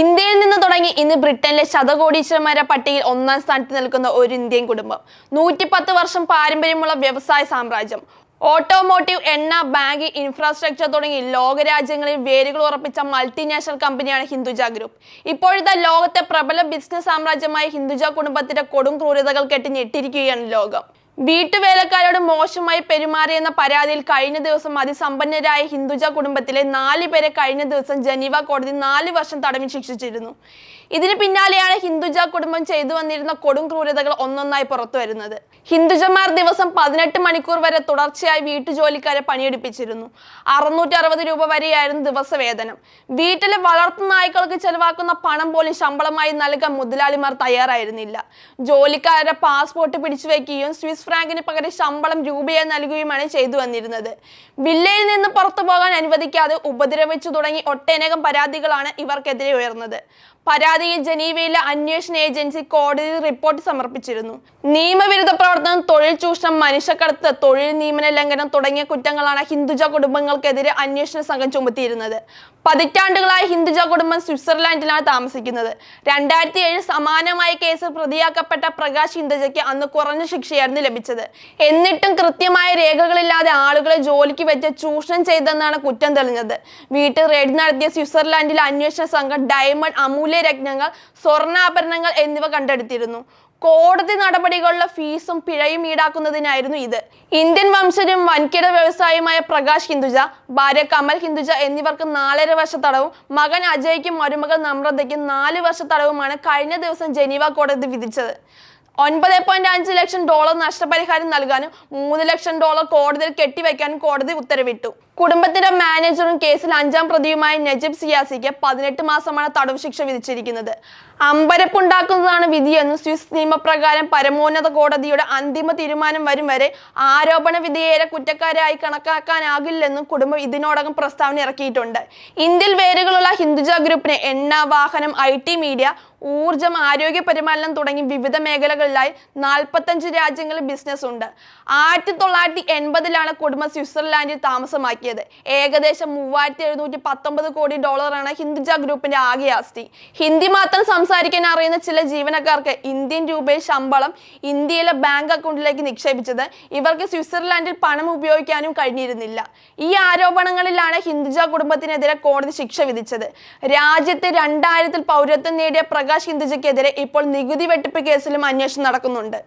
ഇന്ത്യയിൽ നിന്ന് തുടങ്ങി ഇന്ന് ബ്രിട്ടനിലെ ശതകോടീശ്വരന്മാരെ പട്ടികയിൽ ഒന്നാം സ്ഥാനത്ത് നിൽക്കുന്ന ഒരു ഇന്ത്യൻ കുടുംബം. നൂറ്റിപ്പത്ത് വർഷം പാരമ്പര്യമുള്ള വ്യവസായ സാമ്രാജ്യം. ഓട്ടോമോട്ടീവ് എണ്ണ ബാങ്കിംഗ് ഇൻഫ്രാസ്ട്രക്ചർ തുടങ്ങി ലോകരാജ്യങ്ങളിൽ വേരുകൾ ഉറപ്പിച്ച മൾട്ടിനാഷണൽ കമ്പനിയാണ് ഹിന്ദുജ ഗ്രൂപ്പ്. ഇപ്പോഴത്തെ ലോകത്തെ പ്രബല ബിസിനസ് സാമ്രാജ്യമായ ഹിന്ദുജ കുടുംബത്തിന്റെ കൊടും ക്രൂരതകൾ കെട്ടി ഞെട്ടിരിക്കുകയാണ് ലോകം. വീട്ടുവേലക്കാരോട് മോശമായി പെരുമാറിയെന്ന പരാതിയിൽ കഴിഞ്ഞ ദിവസം അതിസമ്പന്നരായ ഹിന്ദുജ കുടുംബത്തിലെ നാല് പേരെ കഴിഞ്ഞ ദിവസം ജനീവ കോടതി നാല് വർഷം തടവിൽ ശിക്ഷിച്ചിരുന്നു. ഇതിന് പിന്നാലെയാണ് ഹിന്ദുജ കുടുംബം ചെയ്തു വന്നിരുന്ന കൊടും ക്രൂരതകൾ ഒന്നൊന്നായി പുറത്തു വരുന്നത്. ഹിന്ദുജമാർ ദിവസം പതിനെട്ട് മണിക്കൂർ വരെ തുടർച്ചയായി വീട്ടുജോലിക്കാരെ പണിയെടുപ്പിച്ചിരുന്നു. അറുന്നൂറ്റി അറുപത് രൂപ വരെയായിരുന്നു ദിവസവേതനം. വീട്ടിലെ വളർത്തു നായ്ക്കൾക്ക് ചെലവാക്കുന്ന പണം പോലും ശമ്പളമായി നൽകാൻ മുതലാളിമാർ തയ്യാറായിരുന്നില്ല. ജോലിക്കാരുടെ പാസ്പോർട്ട് പിടിച്ചു വയ്ക്കുകയും സ്വിസ് ഫ്രാങ്കിന് പകരം ശമ്പളം രൂപയായി നൽകുകയുമാണ് ചെയ്തു വന്നിരുന്നത്. വില്ലയിൽ നിന്ന് പുറത്തു പോകാൻ അനുവദിക്കാതെ ഉപദ്രവിച്ചു തുടങ്ങി ഒട്ടനേകം പരാതികളാണ് ഇവർക്കെതിരെ ഉയർന്നത്. പരാതിയിൽ ജനീവയിലെ അന്വേഷണ ഏജൻസി കോടതിയിൽ റിപ്പോർട്ട് സമർപ്പിച്ചിരുന്നു. നിയമവിരുദ്ധ പ്രവർത്തനം തൊഴിൽ ചൂഷണം മനുഷ്യക്കടത്ത് തൊഴിൽ നിയമന ലംഘനം തുടങ്ങിയ കുറ്റങ്ങളാണ് ഹിന്ദുജ കുടുംബങ്ങൾക്കെതിരെ അന്വേഷണ സംഘം ചുമത്തിയിരുന്നത്. പതിറ്റാണ്ടുകളായി ഹിന്ദുജ കുടുംബം സ്വിറ്റ്സർലാൻഡിലാണ് താമസിക്കുന്നത്. രണ്ടായിരത്തി ഏഴ് സമാനമായ കേസിൽ പ്രതിയാക്കപ്പെട്ട പ്രകാശ് ഹിന്ദുജയ്ക്ക് അന്ന് കുറഞ്ഞ ശിക്ഷയായിരുന്നു ലഭിച്ചത് എന്നിട്ടും കൃത്യമായ രേഖകളില്ലാതെ ആളുകളെ ജോലിക്ക് വെച്ച് ചൂഷണം ചെയ്തെന്നാണ് കുറ്റം തെളിഞ്ഞത്. വീട്ടിൽ റെയ്ഡ് നടത്തിയ സ്വിറ്റ്സർലാൻഡിലെ അന്വേഷണ സംഘം ഡയമണ്ട് അമൂല്യ രത്നങ്ങൾ സ്വർണാഭരണങ്ങൾ എന്നിവ കണ്ടെടുത്തിരുന്നു. കോടതി നടപടികളുള്ള ഫീസും പിഴയും ഈടാക്കുന്നതിനായിരുന്നു ഇത്. ഇന്ത്യൻ വംശജരും വൻകിട വ്യവസായിയുമായ പ്രകാശ് ഹിന്ദുജ ഭാര്യ കമൽ ഹിന്ദുജ എന്നിവർക്ക് നാലര വർഷ തടവും മകൻ അജയ്ക്കും മരുമകൾ നമ്രതയ്ക്കും നാല് വർഷ തടവുമാണ് കഴിഞ്ഞ ദിവസം ജനീവ കോടതി വിധിച്ചത്. ഒൻപത് പോയിന്റ് അഞ്ച് ലക്ഷം ഡോളർ നഷ്ടപരിഹാരം നൽകാനും മൂന്ന് ലക്ഷം ഡോളർ കോടതിയിൽ കെട്ടിവെക്കാനും കോടതി ഉത്തരവിട്ടു. കുടുംബത്തിന്റെ മാനേജറും കേസിൽ അഞ്ചാം പ്രതിയുമായ നജീബ് സിയാസിക്ക് പതിനെട്ട് മാസമാണ് തടവ് ശിക്ഷ വിധിച്ചിരിക്കുന്നത്. അമ്പരപ്പുണ്ടാക്കുന്നതാണ് വിധിയെന്നും സ്വിസ് നിയമപ്രകാരം പരമോന്നത കോടതിയുടെ അന്തിമ തീരുമാനം വരും വരെ ആരോപണ വിധേയരെ കുറ്റക്കാരായി കണക്കാക്കാനാകില്ലെന്നും കുടുംബം ഇതിനോടകം പ്രസ്താവന ഇറക്കിയിട്ടുണ്ട്. ഇന്ത്യയിൽ വേരുകളുള്ള ഹിന്ദുജ ഗ്രൂപ്പിനെ എണ്ണ വാഹനം ഐ മീഡിയ ഊർജം ആരോഗ്യ പരിപാലനം തുടങ്ങി വിവിധ മേഖലകളിലായി നാൽപ്പത്തഞ്ച് രാജ്യങ്ങളിൽ ബിസിനസ് ഉണ്ട് ആയിരത്തി തൊള്ളായിരത്തി എൺപതിലാണ് കുടുംബം സ്വിറ്റ്സർലാൻഡിൽ താമസമാക്കിയത് ഏകദേശം മൂവായിരത്തി എഴുന്നൂറ്റി പത്തൊമ്പത് കോടി ഡോളറാണ് ഹിന്ദുജ ഗ്രൂപ്പിന്റെ ആകെ ആസ്തി. ഹിന്ദി മാത്രം സംസാരിക്കാൻ അറിയുന്ന ചില ജീവനക്കാർക്ക് ഇന്ത്യൻ രൂപയിൽ ശമ്പളം ഇന്ത്യയിലെ ബാങ്ക് അക്കൗണ്ടിലേക്ക് നിക്ഷേപിച്ചത് ഇവർക്ക് സ്വിറ്റ്സർലാൻഡിൽ പണം ഉപയോഗിക്കാനും കഴിഞ്ഞിരുന്നില്ല. ഈ ആരോപണങ്ങളിലാണ് ഹിന്ദുജ കുടുംബത്തിനെതിരെ കോടതി ശിക്ഷ വിധിച്ചത്. രാജ്യത്ത് രണ്ടായിരത്തിൽ പൗരത്വം നേടിയ പ്രകാശ് ഹിന്ദുജയ്ക്കെതിരെ ഇപ്പോൾ നികുതി വെട്ടിപ്പ് കേസിലും അന്വേഷണം നടക്കുന്നുണ്ട്.